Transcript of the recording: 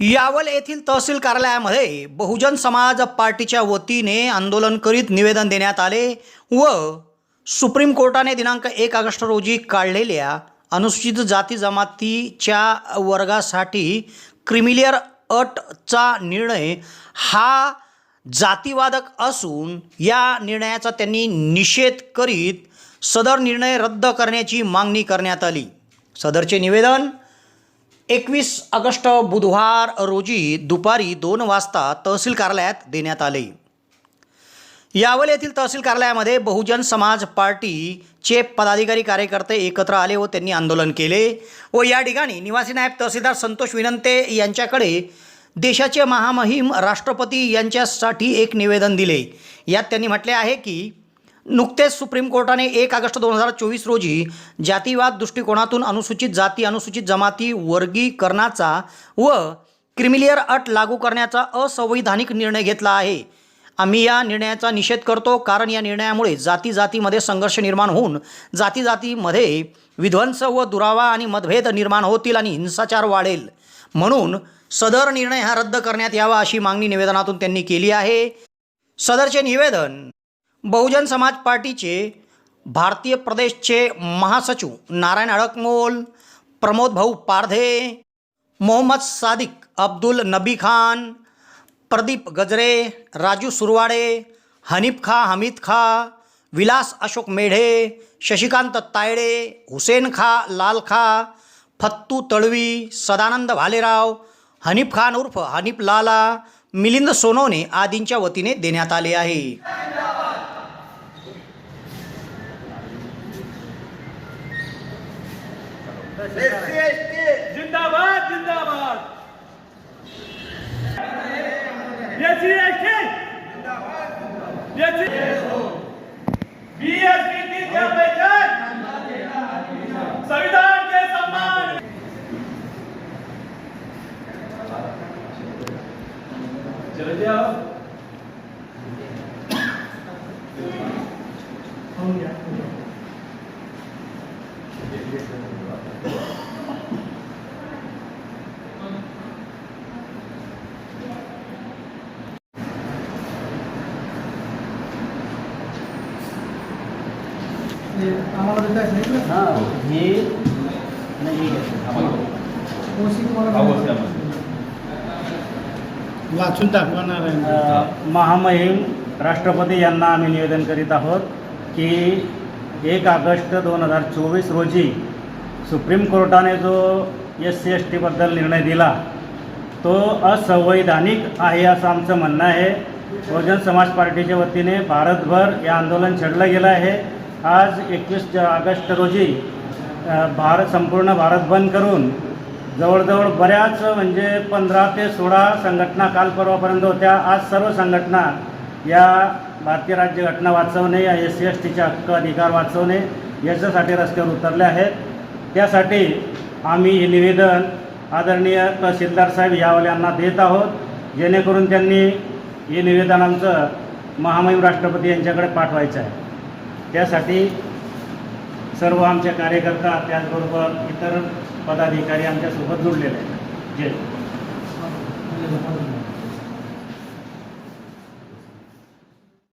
यावल येथील तहसील कार्यालयामध्ये बहुजन समाज पार्टीच्या वतीने आंदोलन करीत निवेदन देण्यात आले व सुप्रीम कोर्टाने दिनांक एक ऑगस्ट रोजी काढलेल्या अनुसूचित जाती जमातीच्या वर्गासाठी क्रिमिलियर अटचा निर्णय हा जातीवादक असून या निर्णयाचा त्यांनी निषेध करीत सदर निर्णय रद्द करण्याची मागणी करण्यात आली. सदरचे निवेदन एकवीस ऑगस्ट बुधवार रोजी दुपारी दोन वाजता तहसील कार्यालयात देण्यात आले. यावल येथील तहसील कार्यालयामध्ये बहुजन समाज पार्टीचे पदाधिकारी कार्यकर्ते एकत्र आले व त्यांनी आंदोलन केले व या ठिकाणी निवासी नायब तहसीलदार संतोष विनंते यांच्याकडे देशाचे महामहिम राष्ट्रपती यांच्यासाठी एक निवेदन दिले. यात त्यांनी म्हटले आहे की नुकतेच सुप्रीम कोर्टाने एक ऑगस्ट दोन हजार चोवीस रोजी जातीवाद दृष्टिकोनातून अनुसूचित जाती अनुसूचित जमाती वर्गीकरणाचा व क्रिमिलियर अट लागू करण्याचा असंवैधानिक निर्णय घेतला आहे. आम्ही या निर्णयाचा निषेध करतो कारण या निर्णयामुळे जाती जातीमध्ये संघर्ष निर्माण होऊन जाती जातीमध्ये विध्वंस व दुरावा आणि मतभेद निर्माण होतील आणि हिंसाचार वाढेल. म्हणून सदर निर्णय हा रद्द करण्यात यावा अशी मागणी निवेदनातून त्यांनी केली आहे. सदरचे निवेदन बहुजन समाज पार्टीचे भारतीय प्रदेशचे महासचिव नारायण अडकमोल प्रमोद भाऊ पारधे मोहम्मद सादिक अब्दुल नबी खान प्रदीप गजरे राजू सुरवाडे हनीफ खा हमीद खा विलास अशोक मेढे शशिकांत तायडे हुसेन खा लाल खा फत्तू तळवी सदानंद भालेराव हनीफ खान उर्फ हनीफ लाला मिलिंद सोनवणे आदींच्या वतीने देण्यात आले आहे. जिंदाबाद जिंदाबाद. AC ST. बीएसपी की क्या पहचान संविधान के सम्मान. चले जाओ आम्हाला नाही वाचून दाखवणार आहे महामहिम राष्ट्रपती यांना आम्ही निवेदन करीत आहोत की एक ऑगस्ट दोन हजार चोवीस रोजी सुप्रीम कोर्टाने जो एस सी एस टीबद्दल निर्णय दिला तो असंवैधानिक आहे असं आमचं म्हणणं आहे. बहुजन समाज पार्टीच्या वतीने भारतभर हे आंदोलन छेडलं गेलं आहे. आज एकवीस ऑगस्ट रोजी भारत संपूर्ण भारत बंद करून जवळजवळ बऱ्याच म्हणजे पंधरा ते सोळा संघटना काल परवापर्यंत होत्या. आज सर्व संघटना या भारतीय राज्यघटना वाचवणे या एस सी एस टीचे हक्क अधिकार वाचवणे याच्यासाठी रस्त्यावर उतरले आहेत. त्यासाठी आम्ही हे निवेदन आदरणीय तहसीलदार साहेब यावल यांना देत आहोत. जेणेकरून त्यांनी हे निवेदन आमचं महामहिम राष्ट्रपती यांच्याकडे पाठवायचं आहे. त्यासाठी सर्व आमच्या कार्यकर्ता त्याचबरोबर इतर पदाधिकारी आमच्यासोबत जोडलेले आहेत. जय